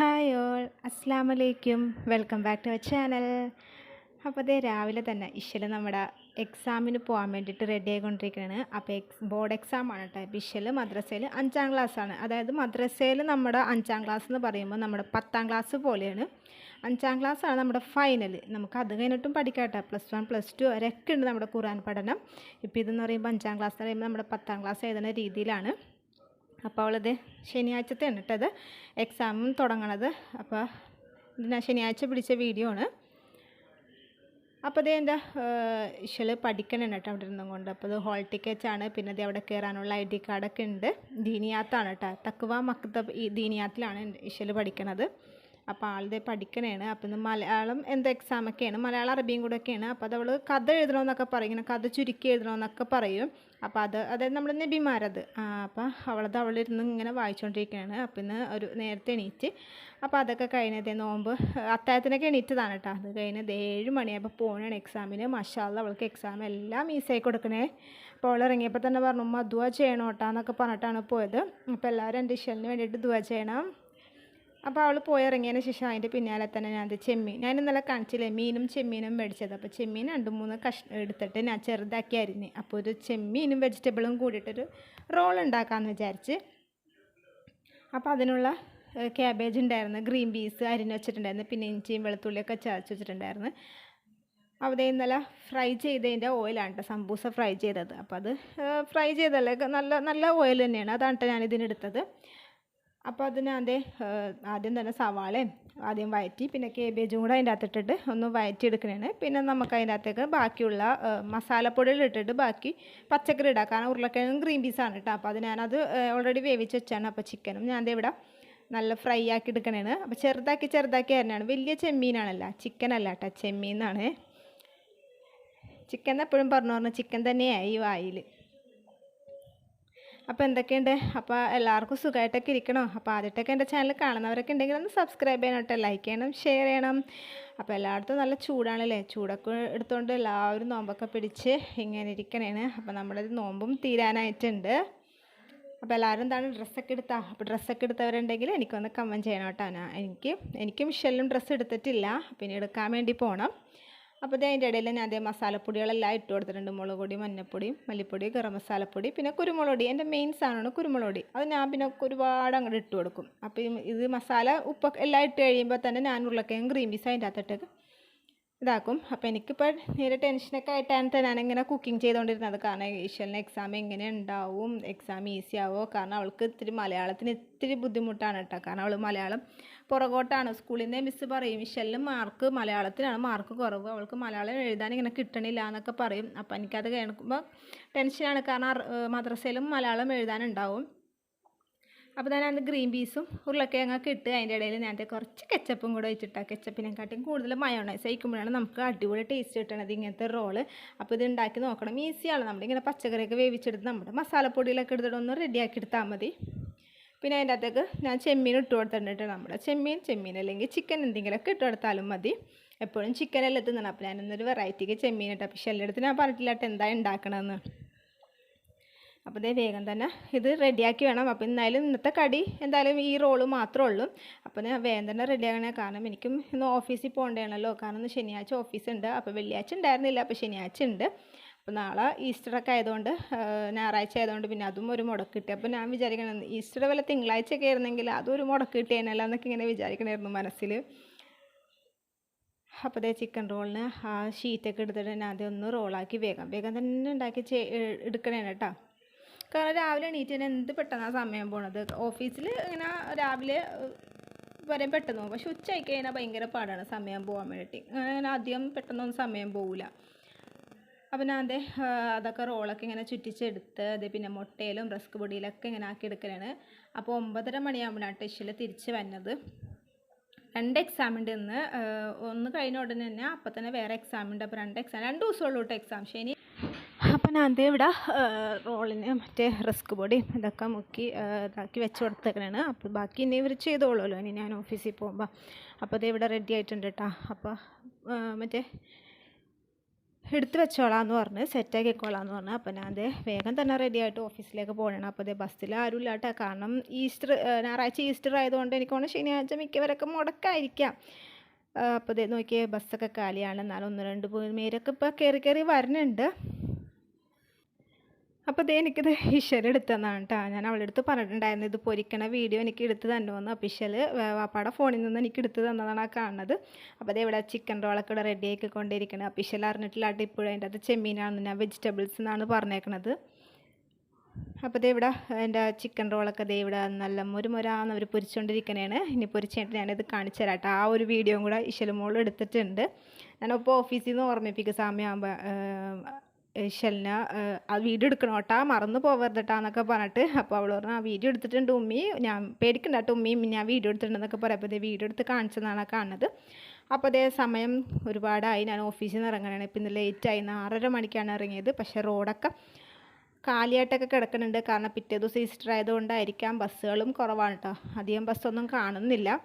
Hi all അസ്സാം വലൈക്കും welcome back to our channel അപ്പോൾ അതേ രാവിലെ തന്നെ ഇഷൽ നമ്മുടെ എക്സാമിന് പോകാൻ വേണ്ടിയിട്ട് റെഡി ആയിക്കൊണ്ടിരിക്കുകയാണ് അപ്പോൾ എക്സ് ബോർഡ് എക്സാം ആണ് കേട്ടോ ഇഷൽ മദ്രസയിൽ അഞ്ചാം ക്ലാസ്സാണ് അതായത് മദ്രസയിൽ നമ്മുടെ അഞ്ചാം ക്ലാസ് എന്ന് പറയുമ്പോൾ നമ്മുടെ പത്താം ക്ലാസ് പോലെയാണ്. അഞ്ചാം ക്ലാസ്സാണ് നമ്മുടെ ഫൈനൽ നമുക്ക് അത് കഴിഞ്ഞിട്ടും പഠിക്കാം കേട്ടോ പ്ലസ് വൺ പ്ലസ് ടു വരെയൊക്കെ ഉണ്ട് നമ്മുടെ ഖുറാൻ പഠനം. ഇപ്പോൾ ഇതെന്ന് പറയുമ്പോൾ അഞ്ചാം ക്ലാസ് എന്ന് പറയുമ്പോൾ നമ്മുടെ പത്താം ക്ലാസ് എഴുതുന്ന രീതിയിലാണ്. അപ്പോൾ അവളത് ശനിയാഴ്ചത്തെയാണ് കേട്ടത് എക്സാമും തുടങ്ങണത്. അപ്പോൾ ഇതിന് ശനിയാഴ്ച പിടിച്ച വീഡിയോ ആണ്. അപ്പോൾ അതേ എന്താ ഇഷ്യൽ പഠിക്കണം കേട്ടോ അവിടെ ഇരുന്നും കൊണ്ട്. അപ്പോൾ അത് ഹോൾ ടിക്കറ്റ് ആണ്. പിന്നെ അത് അവിടെ കയറാനുള്ള ഐ ഡി കാർഡൊക്കെ ഉണ്ട്. ദീനിയാത്താണ് കേട്ടോ. തക്കുവ മക്തബ് ഈ ദീനിയാത്തിലാണ് ഇഷ്യൽ പഠിക്കണത്. അപ്പോൾ ആളുടെ പഠിക്കണേണ്. അപ്പം ഇന്ന് മലയാളം എന്ത് എക്സാം എക്സാമൊക്കെയാണ് മലയാളം അറബിയും കൂടെ ഒക്കെയാണ് അപ്പോൾ അത് അവൾ കഥ എഴുതണമെന്നൊക്കെ പറയും. ഇങ്ങനെ കഥ ചുരുക്കി എഴുതണമെന്നൊക്കെ പറയും. അപ്പോൾ അത് അതായത് നമ്മുടെ നബിമാരത്. അപ്പോൾ അവളത് അവളിരുന്ന് ഇങ്ങനെ വായിച്ചുകൊണ്ടിരിക്കുകയാണ് അപ്പം ഇന്ന് ഒരു നേരത്തെ എണീറ്റ്. അപ്പോൾ അതൊക്കെ കഴിഞ്ഞതേ നോമ്പ്. അത്താഴത്തിനൊക്കെ എണീറ്റതാണ് കേട്ടോ അത് കഴിഞ്ഞത് ഏഴ് മണിയായപ്പോൾ പോകണാണ് എക്സാമിന് മഷാല അവൾക്ക് എക്സാം എല്ലാം ഈസിയായി കൊടുക്കണേ. അപ്പോൾ അവൾ ഇറങ്ങിയപ്പോൾ തന്നെ പറഞ്ഞു ഉമ്മ ദുവ ചെയ്യണം പറഞ്ഞിട്ടാണ് പോയത്. അപ്പോൾ എല്ലാവരും എന്റെ ഇഷലിന് വേണ്ടിയിട്ട് ദുവ ചെയ്യണം. അപ്പോൾ അവൾ പോയി ഇറങ്ങിയതിന് ശേഷം അതിന്റെ പിന്നാലെ തന്നെ ഞാൻ അത് ചെമ്മീൻ. ഞാൻ ഇന്നലെ കാണിച്ചില്ലേ മീനും ചെമ്മീനും മേടിച്ചത്. അപ്പോൾ ചെമ്മീൻ രണ്ട് മൂന്ന് കഷ് എടുത്തിട്ട് ഞാൻ ചെറുതാക്കി അരിഞ്ഞ് അപ്പോൾ ഒരു ചെമ്മീനും വെജിറ്റബിളും കൂടിയിട്ടൊരു റോൾ ഉണ്ടാക്കാമെന്ന് വിചാരിച്ച്. അപ്പോൾ അതിനുള്ള ക്യാബേജ് ഉണ്ടായിരുന്നു. ഗ്രീൻ പീസ് അരിഞ്ഞ് വെച്ചിട്ടുണ്ടായിരുന്നു. പിന്നെ ഇഞ്ചിയും വെളുത്തുള്ളിയൊക്കെ ചതച്ച് വെച്ചിട്ടുണ്ടായിരുന്നു. അവിടെ ഇന്നലെ ഫ്രൈ ചെയ്തതിന്റെ ഓയിലാണ് കേട്ടോ സംബൂസ ഫ്രൈ ചെയ്തത്. അപ്പോൾ അത് ഫ്രൈ ചെയ്തല്ലേ? നല്ല നല്ല ഓയിൽ തന്നെയാണ്. അതാണ് കേട്ടോ ഞാനിതിനെടുത്തത് അപ്പോൾ അതിന് അതേ ആദ്യം തന്നെ സവാളയും ആദ്യം വയറ്റി പിന്നെ കേബേജും കൂടെ അതിന്റെ അകത്തിട്ടിട്ട് ഒന്ന് വയറ്റി എടുക്കണേണ് പിന്നെ നമുക്ക് അതിന്റെ അകത്തേക്ക് ബാക്കിയുള്ള മസാലപ്പൊടികൾ ഇട്ടിട്ട് ബാക്കി പച്ചക്കറി ഇടാം കാരണം ഉരുളക്കിഴങ്ങും ഗ്രീൻ പീസാണ് കേട്ടോ. അപ്പോൾ അത് ഞാനത് ഓൾറെഡി വേവിച്ച് വെച്ചാണ്. അപ്പോൾ ചിക്കനും ഞാൻ ഇവിടെ നല്ല ഫ്രൈ ആക്കി എടുക്കണേണ്. അപ്പോൾ ചെറുതാക്കി ചെറുതാക്കി തന്നെയാണ് വലിയ ചെമ്മീനാണല്ല ചിക്കൻ അല്ല കേട്ടോ ചെമ്മീനാണ് ചിക്കൻ എപ്പോഴും പറഞ്ഞു പറഞ്ഞു ചിക്കൻ തന്നെയായി വായിൽ. അപ്പോൾ എന്തൊക്കെയുണ്ട്? അപ്പോൾ എല്ലാവർക്കും സുഖമായിട്ടൊക്കെ ഇരിക്കണോ? അപ്പോൾ ആദ്യമായിട്ടൊക്കെ എന്റെ ചാനൽ കാണുന്നവരൊക്കെ ഉണ്ടെങ്കിൽ ഒന്ന് സബ്സ്ക്രൈബ് ചെയ്യണം കേട്ടോ ലൈക്ക് ചെയ്യണം ഷെയർ ചെയ്യണം. അപ്പോൾ എല്ലായിടത്തും നല്ല ചൂടാണല്ലേ? ചൂടൊക്കെ എടുത്തുകൊണ്ട് എല്ലാവരും നോമ്പൊക്കെ പിടിച്ച് ഇങ്ങനെ ഇരിക്കണേണ്. അപ്പോൾ നമ്മുടെ നോമ്പും തീരാനായിട്ടുണ്ട്. അപ്പോൾ എല്ലാവരും എന്താണ് ഡ്രസ്സൊക്കെ എടുത്താ? അപ്പോൾ ഡ്രസ്സൊക്കെ എടുത്തവരുണ്ടെങ്കിൽ എനിക്കൊന്ന് കമന്റ് ചെയ്യണം കേട്ടോ എനിക്ക് എനിക്കും ഷെല്ലും ഡ്രസ്സ് എടുത്തിട്ടില്ല. പിന്നെ എടുക്കാൻ വേണ്ടി പോകണം അപ്പോൾ അതിന്റെ ഇടയിൽ ഞാൻ അതേ മസാലപ്പൊടികളെല്ലാം ഇട്ട് കൊടുത്തിട്ടുണ്ട്. മുളക് പൊടി മഞ്ഞൾപ്പൊടി മല്ലിപ്പൊടി ഗരം മസാലപ്പൊടി പിന്നെ കുരുമുളക് എന്റെ മെയിൻ സാധനമാണ് കുരുമുളക് അത് ഞാൻ പിന്നെ ഒരുപാട് അങ്ങോട്ട് ഇട്ട് കൊടുക്കും. അപ്പോൾ ഇത് മസാല ഉപ്പ് എല്ലാം ഇട്ട് കഴിയുമ്പോൾ തന്നെ ഞാൻ ഉരുളക്കിഴങ്ങ് ഗ്രീൻ പീസ് അതിന്റെ അകത്തിട്ട് ഇതാക്കും. അപ്പോൾ എനിക്കിപ്പോൾ നേരെ ടെൻഷനൊക്കെ ആയിട്ടാണ് തന്നെ ഞാനിങ്ങനെ കുക്കിംഗ് ചെയ്തുകൊണ്ടിരുന്നത് കാരണം ഈശ്വലിന് എക്സാം എങ്ങനെ ഉണ്ടാവും എക്സാം ഈസി ആവുമോ കാരണം അവൾക്ക് ഇത്തിരി മലയാളത്തിന് ഇത്തിരി ബുദ്ധിമുട്ടാണ് കേട്ടോ. കാരണം അവൾ മലയാളം പുറകോട്ടാണ്. സ്കൂളിൽ നിന്ന് മിസ്സ് പറയും മിഷലിന് മാർക്ക് മലയാളത്തിലാണ് മാർക്ക് കുറവ്. അവൾക്ക് മലയാളം എഴുതാൻ ഇങ്ങനെ കിട്ടണില്ല എന്നൊക്കെ പറയും. അപ്പം എനിക്കത് കേൾക്കുമ്പോൾ ടെൻഷനാണ് കാരണം മദ്രസയിലും മലയാളം എഴുതാനുണ്ടാവും. അപ്പോൾ ഞാൻ അത് ഗ്രീൻ പീസും ഉരുളക്കിഴങ്ങൊക്കെ ഇട്ട് അതിന്റെ ഇടയിൽ ഞാൻ കുറച്ച് കെച്ചപ്പും കൂടെ വെച്ചിട്ടാണ് കെച്ചപ്പിനെക്കാട്ടിയും കൂടുതൽ മയോണൈസ് കഴിക്കുമ്പോഴാണ് നമുക്ക് അടിപൊളി ടേസ്റ്റ് കിട്ടണത് ഇങ്ങനത്തെ റോൾ അപ്പോൾ ഇത് ഉണ്ടാക്കി നോക്കണം. ഈസിയാണ് നമ്മളിങ്ങനെ പച്ചക്കറിയൊക്കെ വേവിച്ചെടുത്ത് നമ്മുടെ മസാലപ്പൊടിയിലൊക്കെ എടുത്തിട്ടൊന്ന് റെഡിയാക്കി എടുത്താൽ മതി. പിന്നെ അതിന്റെ അകത്തേക്ക് ഞാൻ ചെമ്മീൻ ഇട്ട് കൊടുത്തിട്ടുണ്ട് നമ്മുടെ ചെമ്മീൻ. ചെമ്മീൻ അല്ലെങ്കിൽ ചിക്കൻ എന്തെങ്കിലുമൊക്കെ ഇട്ട് കൊടുത്താലും മതി. എപ്പോഴും ചിക്കനെല്ലാം എത്തുന്നതാണ് അപ്പോൾ ഞാനൊന്നൊരു വെറൈറ്റിക്ക് ചെമ്മീൻ ഇട്ടാൽ പക്ഷേ എല്ലായിടത്തും ഞാൻ പറഞ്ഞിട്ടില്ല കേട്ടോ എന്താ ഉണ്ടാക്കണമെന്ന് അപ്പോൾ ഇതേ വേഗം തന്നെ ഇത് റെഡിയാക്കി വേണം. അപ്പോൾ എന്തായാലും ഇന്നത്തെ കടി എന്തായാലും ഈ റോൾ മാത്രമേ ഉള്ളൂ. അപ്പോൾ ഞാൻ വേഗം തന്നെ റെഡിയാകണേ കാരണം എനിക്കും ഇന്ന് ഓഫീസിൽ പോകേണ്ടതാണല്ലോ. കാരണം ഇന്ന് ശനിയാഴ്ച ഓഫീസ് ഉണ്ട്. അപ്പോൾ വെള്ളിയാഴ്ച ഉണ്ടായിരുന്നില്ല. അപ്പോൾ ശനിയാഴ്ച ഉണ്ട്. അപ്പോൾ നാളെ ഈസ്റ്ററൊക്കെ ആയതുകൊണ്ട് ഞായറാഴ്ച ആയതുകൊണ്ട് പിന്നെ അതും ഒരു മുടക്ക് കിട്ടി. അപ്പോൾ ഞാൻ വിചാരിക്കണം ഈസ്റ്റർ വല്ല തിങ്കളാഴ്ചയൊക്കെ ആയിരുന്നെങ്കിൽ അതും ഒരു മുടക്ക് കിട്ടിയേനല്ല എന്നൊക്കെ ഇങ്ങനെ വിചാരിക്കണമായിരുന്നു മനസ്സിൽ അപ്പോൾ അതേ ചിക്കൻ റോളിന് ആ ഷീറ്റൊക്കെ എടുത്തിട്ട് ഞാൻ ആദ്യം ഒന്ന് റോളാക്കി വേഗം വേഗം തന്നെ ഉണ്ടാക്കി ചെ എടുക്കണേന കേട്ടോ കാരണം രാവിലെ എണീറ്റ് തന്നെ എന്ത് പെട്ടെന്നാണ് സമയം പോണത്? ഓഫീസിൽ ഇങ്ങനെ രാവിലെ വരെ പെട്ടെന്ന് പോകും. പക്ഷെ ഉച്ചയായി കഴിഞ്ഞാൽ ഭയങ്കര പാടാണ് സമയം പോകാൻ വേണ്ടിയിട്ട്. അങ്ങനെ അധികം പെട്ടെന്നൊന്നും സമയം പോകില്ല അപ്പം ഞാൻ അതെ അതൊക്കെ റോളൊക്കെ ഇങ്ങനെ ചുറ്റിച്ചെടുത്ത് അത് പിന്നെ മുട്ടയിലും റസ്ക് പൊടിയിലൊക്കെ ഇങ്ങനെ ആക്കി എടുക്കലാണ് അപ്പോൾ ഒമ്പതര മണിയാകുമ്പോഴാണ് ടെഷിൽ തിരിച്ച് വന്നത്. രണ്ട് എക്സാം ഉണ്ട് ഇന്ന്. ഒന്ന് കഴിഞ്ഞ ഉടനെ തന്നെ അപ്പം തന്നെ വേറെ എക്സാം ഉണ്ട്. അപ്പോൾ രണ്ട് എക്സാം രണ്ട് ദിവസമുള്ളൂ കേട്ടോ എക്സാം ശനി അപ്പം ഞാൻ അതേ ഇവിടെ റോളിന് മറ്റേ റിസ്ക് പൊടി ഇതൊക്കെ മുക്കി ഇതാക്കി വെച്ച് കൊടുത്തേക്കണാണ് അപ്പോൾ ബാക്കി ഇനി ഇവർ ചെയ്തോളുമല്ലോ. ഇനി ഞാൻ ഓഫീസിൽ പോകുമ്പോൾ അപ്പോൾ അതേ ഇവിടെ റെഡി ആയിട്ടുണ്ട് കേട്ടോ അപ്പോൾ മറ്റേ എടുത്ത് വെച്ചോളാന്ന് പറഞ്ഞ് സെറ്റാക്കിക്കോളാന്ന് പറഞ്ഞു. അപ്പോൾ ഞാൻ അതെ വേഗം തന്നെ റെഡി ആയിട്ട് ഓഫീസിലേക്ക് പോകണം അപ്പോൾ അതേ ബസ്സിൽ ആരും ഇല്ലാട്ടോ. കാരണം ഈസ്റ്റർ ഞായറാഴ്ച ഈസ്റ്റർ ആയതുകൊണ്ട് എനിക്ക് തോന്നുന്നു ശനിയാഴ്ച മിക്കവരൊക്കെ മുടക്കായിരിക്കാം. അപ്പോൾ അതെ നോക്കിയേ ബസ്സൊക്കെ കാലിയാണ്. എന്നാലും ഒന്ന് രണ്ട് പേരൊക്കെ ഇപ്പോൾ കയറി കയറി വരുന്നുണ്ട് അപ്പോൾ ഇത് എനിക്കിത് ഇഷൽ എടുത്തു തന്നാണ് കേട്ടോ ഞാൻ അവളുടെ അടുത്ത് പറഞ്ഞിട്ടുണ്ടായിരുന്നു ഇത് പൊരിക്കണ വീഡിയോ എനിക്ക് എടുത്ത് തന്നുവന്ന് അപ്പോൾ ഇഷൽ വാപ്പാടെ ഫോണിൽ നിന്ന് എനിക്ക് എടുത്ത് തന്നതാണ് ആ കാണുന്നത്. അപ്പോൾ അത് ഇവിടെ ചിക്കൻ റോളൊക്കെ ഇവിടെ റെഡി ആക്കി കൊണ്ടിരിക്കുന്നത് അപ്പോൾ ഇഷൽ അറിഞ്ഞിട്ടില്ലാട്ട് ഇപ്പോഴും അതിന്റെ അത് ചെമ്മീനാണെന്ന് ഞാൻ വെജിറ്റബിൾസ് എന്നാണ് പറഞ്ഞേക്കണത്. അപ്പോൾ ദേ ഇവിടെ എന്റെ ചിക്കൻ റോളൊക്കെ ദേ ഇവിടെ നല്ല മുരുമുരാന്ന് അവർ പൊരിച്ചുകൊണ്ടിരിക്കണേണ് ഇനി പൊരിച്ചിട്ട് ഞാനിത് കാണിച്ചു തരാം കേട്ടോ ആ ഒരു വീഡിയോയും കൂടെ ഇശലുമോൾ എടുത്തിട്ടുണ്ട്. ഞാനിപ്പോൾ ഓഫീസിൽ നിന്ന് ഓർമ്മിപ്പിക്കും സമയമാകുമ്പോൾ ഇശലിന് ആ വീഡിയോ എടുക്കണം കേട്ടാ മറന്നു പോവരുതട്ടാ എന്നൊക്കെ പറഞ്ഞിട്ട്. അപ്പോൾ അവൾ പറഞ്ഞു ആ വീഡിയോ എടുത്തിട്ടുണ്ട് ഉമ്മി. ഞാൻ പേടിക്കണ്ട കേട്ടോ ഉമ്മി ഞാൻ വീഡിയോ എടുത്തിട്ടുണ്ടെന്നൊക്കെ പറയപ്പോൾ അപ്പോൾ വീഡിയോ എടുത്ത് കാണിച്ചതാണ് കാണുന്നത്. അപ്പോൾ അതേ സമയം ഒരുപാടായി. ഞാൻ ഓഫീസിൽ നിന്ന് ഇറങ്ങണേ ഇപ്പം ഇന്ന് ലേറ്റായി ആറര മണിക്കാണ് ഇറങ്ങിയത്. പക്ഷേ റോഡൊക്കെ കാലിയായിട്ടൊക്കെ കിടക്കുന്നുണ്ട്. കാരണം പിറ്റേ ദിവസം ഈസ്റ്റർ ആയതുകൊണ്ടായിരിക്കാം. ബസ്സുകളും കുറവാണ് കേട്ടോ. അധികം ബസ്സൊന്നും കാണുന്നില്ല.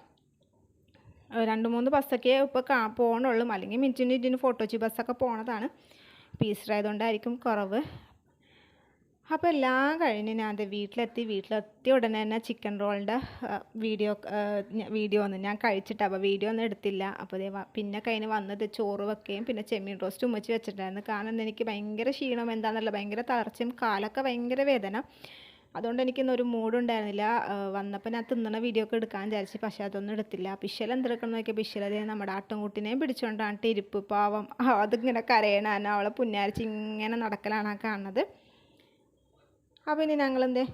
രണ്ട് മൂന്ന് ബസ്സൊക്കെ ഇപ്പോൾ കാ പോകണുള്ളൂ അല്ലെങ്കിൽ മിനിറ്റിന് ഫോട്ടോ ഫോട്ടോച്ചി ബസ്സൊക്കെ പോണതാണ്. ആയതുകൊണ്ടായിരിക്കും കുറവ്. അപ്പോൾ എല്ലാം കഴിഞ്ഞ് ഞാൻ അത് വീട്ടിലെത്തി. വീട്ടിലെത്തിയ ഉടനെ തന്നെ ചിക്കൻ റോളിന്റെ വീഡിയോ വീഡിയോ ഒന്നും ഞാൻ കഴിച്ചിട്ട് അപ്പോൾ വീഡിയോ ഒന്നും എടുത്തില്ല. അപ്പോൾ അതേ പിന്നെ കഴിഞ്ഞ് വന്നത് ചോറ് വെക്കുകയും പിന്നെ ചെമ്മീൻ റോസ്റ്റ് ഉമ്മച്ച് വെച്ചിട്ടുണ്ടായിരുന്നു. കാരണം എനിക്ക് ഭയങ്കര ക്ഷീണം എന്താണെന്നല്ല ഭയങ്കര തളർച്ചയും കാലൊക്കെ ഭയങ്കര വേദന. അതുകൊണ്ട് എനിക്കിന്നൊരു മൂഡുണ്ടായിരുന്നില്ല. വന്നപ്പോൾ ഞാൻ തിന്നണ വീഡിയോ ഒക്കെ എടുക്കാൻ വിചാരിച്ചു പക്ഷെ അതൊന്നും എടുത്തില്ല. പിശൽ എന്തെടുക്കണം നോക്കിയാൽ പിശലതേ നമ്മുടെ ആട്ടുംകുട്ടിനെയും പിടിച്ചുകൊണ്ടാണ് ഇരിപ്പ് പാവം. അതിങ്ങനെ കരയണ അവളെ പുന്നാരിച്ച് ഇങ്ങനെ നടക്കലാണ് കാണുന്നത്. അപ്പോൾ ഇനി ഞങ്ങളെന്തേ?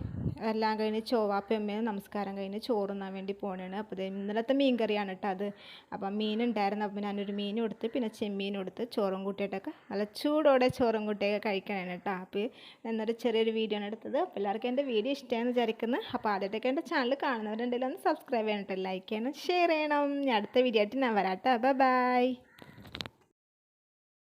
എല്ലാം കഴിഞ്ഞ് ചോവാപ്പയമ്മയും നമസ്കാരം കഴിഞ്ഞ് ചോറുന്നാൻ വേണ്ടി പോകണതാണ് അപ്പോൾ ഇന്നലത്തെ മീൻ കറിയാണ് കേട്ടോ അത്. അപ്പം മീൻ ഉണ്ടായിരുന്നു അപ്പോൾ ഞാനൊരു മീൻ കൊടുത്ത് പിന്നെ ചെമ്മീൻ കൊടുത്ത് ചോറും കൂട്ടിയിട്ടൊക്കെ നല്ല ചൂടോടെ ചോറും കൂട്ടിയൊക്കെ കഴിക്കണേണ് കേട്ടോ അപ്പോൾ എന്നൊരു ചെറിയൊരു വീഡിയോ ആണ് എടുത്തത്. അപ്പോൾ എല്ലാവർക്കും എന്റെ വീഡിയോ ഇഷ്ടമാണെന്ന് വിചാരിക്കുന്നു. അപ്പോൾ ആദ്യമായിട്ടൊക്കെ എന്റെ ചാനൽ കാണുന്നവരുണ്ടെങ്കിൽ ഒന്ന് സബ്സ്ക്രൈബ് ചെയ്യണം ലൈക്ക് ചെയ്യണം ഷെയർ ചെയ്യണം. ഞാൻ അടുത്ത വീഡിയോ ആയിട്ട് ഞാൻ വരാം കേട്ടോ ബൈ.